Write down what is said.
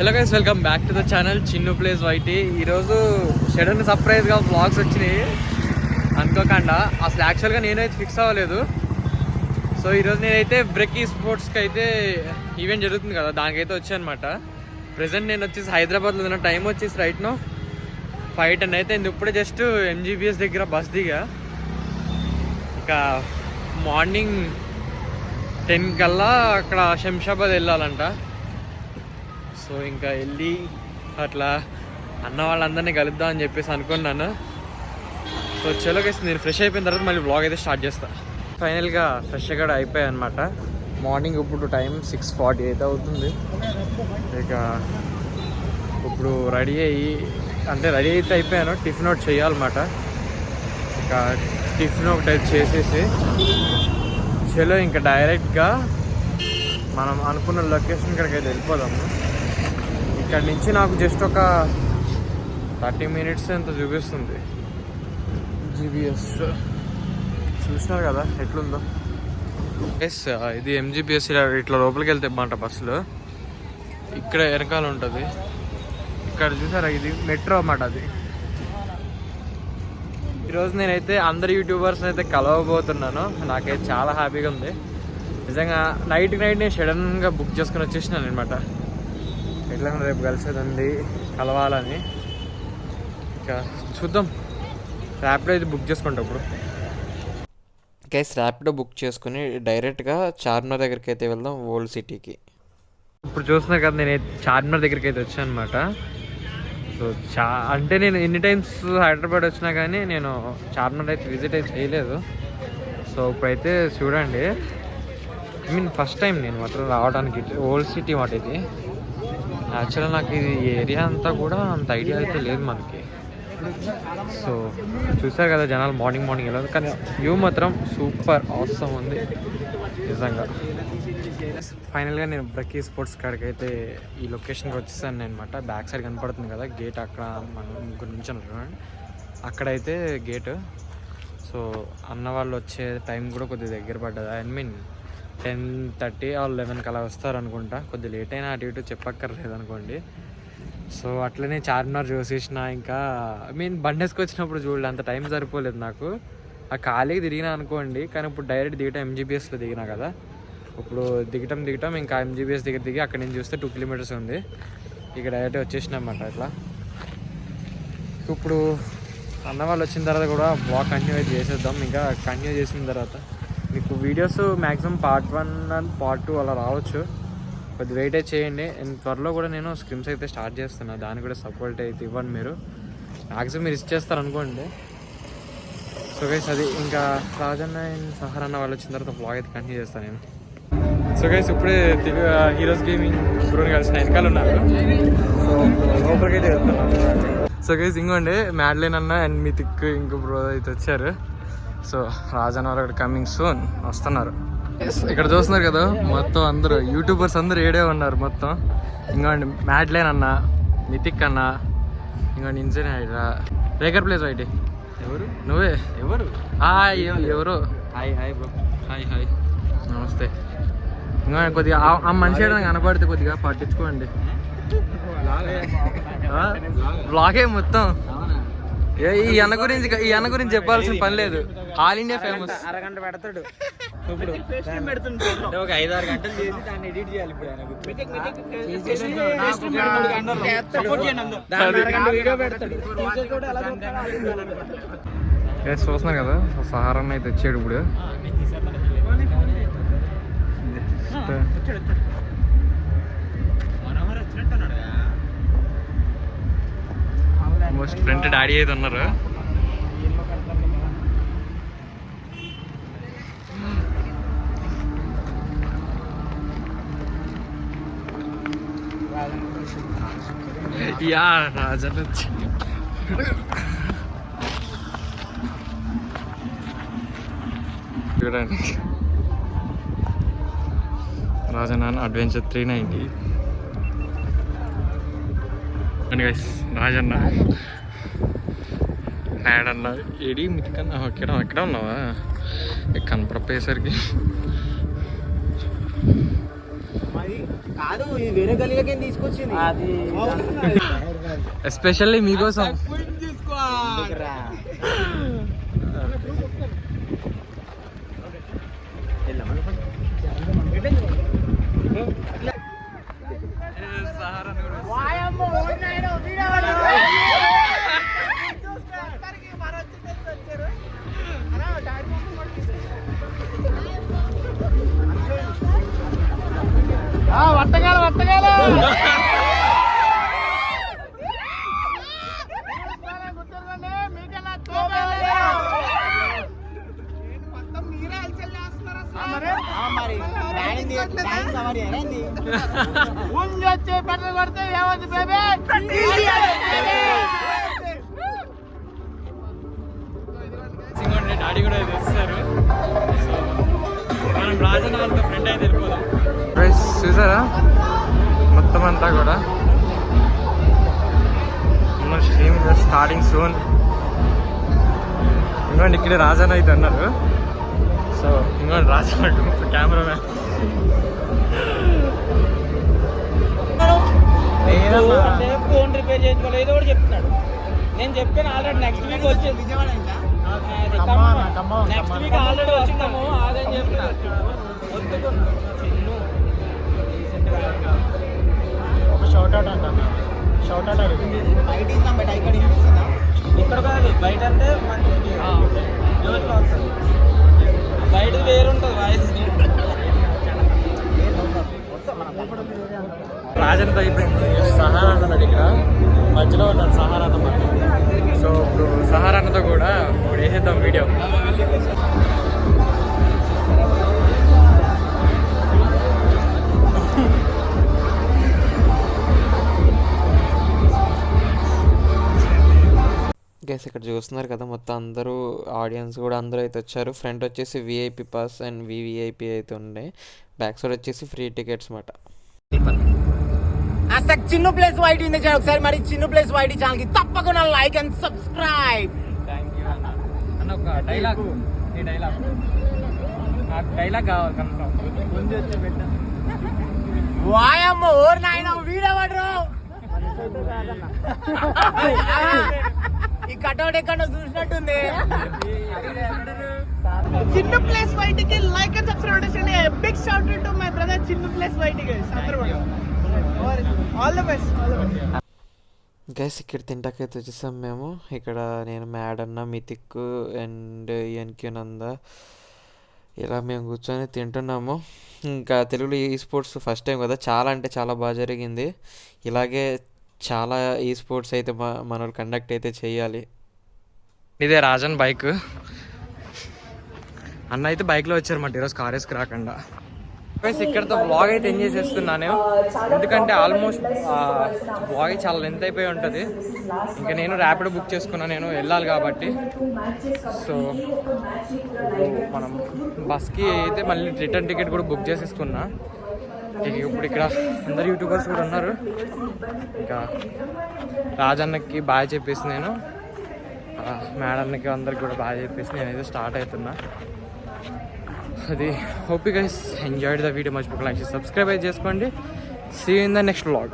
Hello guys welcome back to the channel Chinnu plays YT ఈరోజు sudden సర్ప్రైజ్గా blogs వచ్చినాయి. అనుకోకుండా అసలు యాక్చువల్గా నేనైతే ఫిక్స్ అవ్వలేదు. సో ఈరోజు నేనైతే బ్రెక్కీ స్పోర్ట్స్కి అయితే ఈవెంట్ జరుగుతుంది కదా దానికైతే వచ్చానమాట ప్రజెంట్ నేను వచ్చేసి హైదరాబాద్లో ఉన్న టైం వచ్చేసి రైట్నో ఫైవ్ టెన్ అయితే ఇంది ఇప్పుడే జస్ట్ ఎంజీబీఎస్ దగ్గర బస్ దిగా. ఇక మార్నింగ్ టెన్ కల్లా అక్కడ శంషాబాద్ వెళ్ళాలంట. సో ఇంకా వెళ్ళి అట్లా అన్న వాళ్ళందరినీ కలుద్దాం అని చెప్పేసి అనుకున్నాను. సో చలో నేను ఫ్రెష్ అయిపోయిన తర్వాత మళ్ళీ బ్లాగ్ అయితే స్టార్ట్ చేస్తాను ఫైనల్గా ఫ్రెష్ కూడా అయిపోయాయి అనమాట మార్నింగ్ ఇప్పుడు టైం సిక్స్ ఫార్టీ అయితే అవుతుంది. ఇక ఇప్పుడు రెడీ అయ్యి అంటే రెడీ అయితే అయిపోయాను. టిఫిన్ ఒకటి చేయాలన్నమాట. ఇక టిఫిన్ ఒకటి చేసేసి చలో ఇంకా డైరెక్ట్గా మనం అనుకున్న లొకేషన్ ఇక్కడికి అయితే వెళ్ళిపోదాము. ఇక్కడ నుంచి నాకు జస్ట్ ఒక థర్టీ మినిట్స్ ఎంత చూపిస్తుంది? జీబీఎస్ చూసినారు కదా ఎట్లుందో. ఎస్ ఇది ఎంజీబీఎస్ ఇట్లా లోపలికి వెళ్తే బాగుంట బస్సులో. ఇక్కడ వెనకాల ఉంటుంది. ఇక్కడ చూసారా ఇది మెట్రో అన్నమాట అది. ఈరోజు నేనైతే అందరు యూట్యూబర్స్ అయితే కలవబోతున్నాను. నాకైతే చాలా హ్యాపీగా ఉంది. నిజంగా నైట్ నైట్ నేను సడన్గా బుక్ చేసుకుని వచ్చేసినాను అనమాట ఎట్లా రేపు కలిసేది ఉంది కలవాలని. ఇంకా చూద్దాం. ర్యాపిడో అయితే బుక్ చేసుకుంటా ఇప్పుడు. గైస్ ర్యాపిడో బుక్ చేసుకుని డైరెక్ట్గా చార్మినార్ దగ్గరికి అయితే వెళ్దాం ఓల్డ్ సిటీకి ఇప్పుడు చూస్తున్నా కదా నేను చార్మినార్ దగ్గరికి అయితే వచ్చాను అనమాట సో చా అంటే నేను ఎన్ని టైమ్స్ హైదరాబాద్ వచ్చినా కానీ నేను చార్మినార్ అయితే విజిట్ అయితే చేయలేదు. సో ఇప్పుడైతే చూడండి. ఐ మీన్ ఫస్ట్ టైం నేను మాత్రం రావడానికి ఓల్డ్ సిటీ మాట ఇది. యాక్చువల్గా నాకు ఇది ఏరియా అంతా కూడా అంత ఐడియా అయితే లేదు మనకి. సో చూసారు కదా జనాలు మార్నింగ్ మార్నింగ్ వెళ్ళదు కానీ వ్యూ మాత్రం సూపర్ అవసరం ఉంది. నిజంగా. ఫైనల్గా నేను బ్రకీ స్పోర్ట్స్ కాడికి అయితే ఈ లొకేషన్కి వచ్చేసాను అనమాట బ్యాక్ సైడ్ కనపడుతుంది కదా గేట్ అక్కడ మనం ముగ్గురు నుంచి అక్కడైతే గేట్. సో అన్న వాళ్ళు వచ్చే టైం కూడా కొద్దిగా దగ్గర పడ్డది. I mean ten thirty or లెవెన్కి అలా వస్తారు అనుకుంటా కొద్దిగా లేట్ అయినా అటు ఇటు చెప్పక్కర్లేదు అనుకోండి సో అట్లనే చార్మినార్ చూసేసిన ఇంకా ఐ మీన్ బండేసుకు వచ్చినప్పుడు చూడలే అంత టైం సరిపోలేదు నాకు. ఆ ఖాళీకి దిగినా అనుకోండి కానీ ఇప్పుడు డైరెక్ట్ దిగటం ఎంజీబీఎస్లో దిగినా కదా. ఇప్పుడు దిగటం దిగటం ఇంకా ఎంజీబీఎస్ దగ్గర దిగి అక్కడ నుంచి చూస్తే టూ కిలోమీటర్స్ ఉంది. ఇక డైరెక్ట్ వచ్చేసినామాట అట్లా. ఇప్పుడు అన్న వాళ్ళు వచ్చిన తర్వాత కూడా బాగా కంటిన్యూ అయితే చేసేద్దాం. ఇంకా కంటిన్యూ చేసిన తర్వాత మీకు videos maximum part one and part two అలా రావచ్చు. కొద్ది వెయిట్ అయితే చేయండి. అండ్ త్వరలో కూడా నేను స్క్రిమ్స్ అయితే స్టార్ట్ చేస్తున్నాను దాన్ని కూడా సపోర్ట్ అయితే ఇవ్వండి మీరు. మ్యాక్సిమం మీరు ఇచ్చేస్తారు అనుకోండి. సో గైస్ అది ఇంకా రాజన్న అండ్ సహర్ అన్న వాళ్ళు వచ్చిన తర్వాత బ్లాగ్ అయితే కంటిన్యూ చేస్తాను నేను. సో గైస్ ఇప్పుడే తెలుగు హీరోస్ గేమింగ్ బ్రోని కలిసిన వెనకాల ఉన్నారు. సో లోపలికి అయితే వెళ్తున్నాను సో గైస్ ఇంకోండి మ్యాడ్లైన్ అన్న అండ్ మీ తిక్కు ఇంకో బ్రో అయితే వచ్చారు. సో రాజన్న వాళ్ళు కమింగ్ సూన్ వస్తున్నారు. ఇక్కడ చూస్తున్నారు కదా మొత్తం అందరూ యూట్యూబర్స్ అందరూ ఏడే ఉన్నారు మొత్తం. ఇంకోండి మ్యాడ్లైన్ అన్న మితిక్ అన్న ఇంకోండి ఇన్సైన్ హైడ్రా. Raker plays YT. ఎవరు? నువ్వే? ఎవరు? హాయ్ ఎవరు? Hi hi bro hi hi నమస్తే. ఇంకా కొద్దిగా ఆ- మనిషి ఏదైనా కనపడితే కొద్దిగా పట్టించుకోండి. బ్లాగే మొత్తం. ఈ అన్న గురించి ఈ అన్న గురించి చెప్పాల్సిన పని లేదు. ఆల్ ఇండియా ఫేమస్ అరగంట పెడతాడు. ఇప్పుడు ఒక ఐదు ఆరు గంటలు చేసి దాన్ని ఎడిట్ చేయాలి ఇప్పుడు చూస్తున్నారు కదా? సహారాన్ని అయితే వచ్చాడు ఇప్పుడు ఆల్మోస్ట్ ఫ్రంట్ డాడీ అయితే ఉన్నారు. యా రాజన్ వచ్చి. చూడండి. రాజనాన్ అడ్వెంచర్ త్రీ నైంటీ అండి గైస్ రాజన్న. నాడన్న ఏడి? మితికన్నా. ఎక్కడ ఎక్కడ ఉన్నావా? కనపడపోయేసరికి. కాదు ఇది వేరే గలీలకేం తీసుకొచ్చింది డాడీ కూడా తెస్తారు మనం రాజన్న వాళ్ళతో ఫ్రెండ్ అయితే వెళ్ళిపోదాం చూసారా? మొత్తం అంతా కూడా. స్ట్రీమ్ స్టార్టింగ్ సూన్ ఇంకోటి ఇక్కడ రాజన్న అయితే అన్నారు సో ఇంకోటి Rajanna camera man phone repair చేయించుకోలేదు ఏదో ఒకటి చెప్తున్నాడు. నేను చెప్పాను ఆల్రెడీ నెక్స్ట్ వీక్ వచ్చింది నెక్స్ట్ వీక్ ఆల్రెడీ వచ్చిందాము అదని చెప్పిన చిన్ను షౌట్ అవుట్ అంట. షౌట్ అవుట్ అడుగు ఇక్కడ కాదు బయట అంటే మంచి యూత్లో వస్తుంది బయట వేరుంటుంది వాయిస్ రాజంతో అయిపోయింది. సహారా అన్నాడు ఇక్కడ. మధ్యలో ఉన్నాడు సహారా అన్న మధ్య సో ఇప్పుడు సహారా అన్నతో కూడా ఇప్పుడు వేసేద్దాం వీడియో. గైస్ ఇక్కడ చూస్తున్నారు కదా మొత్తం అందరూ ఆడియన్స్ కూడా అందరూ అయితే వచ్చారు. ఫ్రంట్ వచ్చేసి విఐపి పాస్ అండ్ వివిఐపి అయితే ఉండే. బ్యాక్ సైడ్ వచ్చేసి ఫ్రీ టికెట్స్ మాట. అసలు చిన్ను ప్లేస్ వైట్ ఉంది చూడు ఒకసారి మరి చిన్ను ప్లేస్ వైట్ ఛానల్కి తప్పకుండా లైక్ అండ్ సబ్స్క్రైబ్ అన్న. అన్న ఒక డైలాగ్ ఈ డైలాగ్ నాకు డైలాగ్ కావాలి కన్ఫర్మ్ ముందు వచ్చి పెట్టా. వాయమ్మ ఓర్ నాయన వీడేవాడు ఈ కటౌట్ ఎక్కడ చూసినట్టుంది. చిన్న ప్లేస్ బయటికి లైక్ అండ్ సబ్స్క్రైబ్ చేయండి big shout to my brother Chinna place బయటికి. All the best all the best guys ఇక్కడ తింటాకైతే వచ్చేసాం మేము. ఇక్కడ నేను మ్యాడ్ అన్న మితిక్ అండ్ ఎన్క్యూ నంద ఇలా మేము కూర్చొని తింటున్నాము. ఇంకా తెలుగులో ఈ స్పోర్ట్స్ ఫస్ట్ టైం కదా. చాలా అంటే చాలా బాగా జరిగింది. ఇలాగే చాలా ఈ స్పోర్ట్స్ అయితే మా మన కండక్ట్ అయితే చేయాలి. ఇదే రాజన్ బైక్ అన్న అయితే బైక్లో వచ్చారు మాట ఈరోజు కార్ వేసుకు రాకుండా. ఇక్కడతో బ్లాగ్ అయితే ఎంజాయ్ చేస్తున్నాను ఎందుకంటే ఆల్మోస్ట్ బ్లాగ్ చాలా లెంత్ అయిపోయి ఉంటుంది. ఇంకా నేను ర్యాపిడ్ బుక్ చేసుకున్నాను నేను వెళ్ళాలి కాబట్టి. సో మనం బస్కి అయితే మళ్ళీ రిటర్న్ టికెట్ కూడా బుక్ చేసేసుకున్నా. ఇప్పుడు ఇక్కడ అందరు యూట్యూబర్స్ కూడా ఉన్నారు. ఇంకా రాజన్నకి బాగా చెప్పేసి నేను. మేడన్నకి అందరికి కూడా బాగా చెప్పేసి నేనైతే స్టార్ట్ అవుతున్నా. అది hope guys enjoyed the video మర్చిపోక like subscribe అయితే చేసుకోండి. See in the next vlog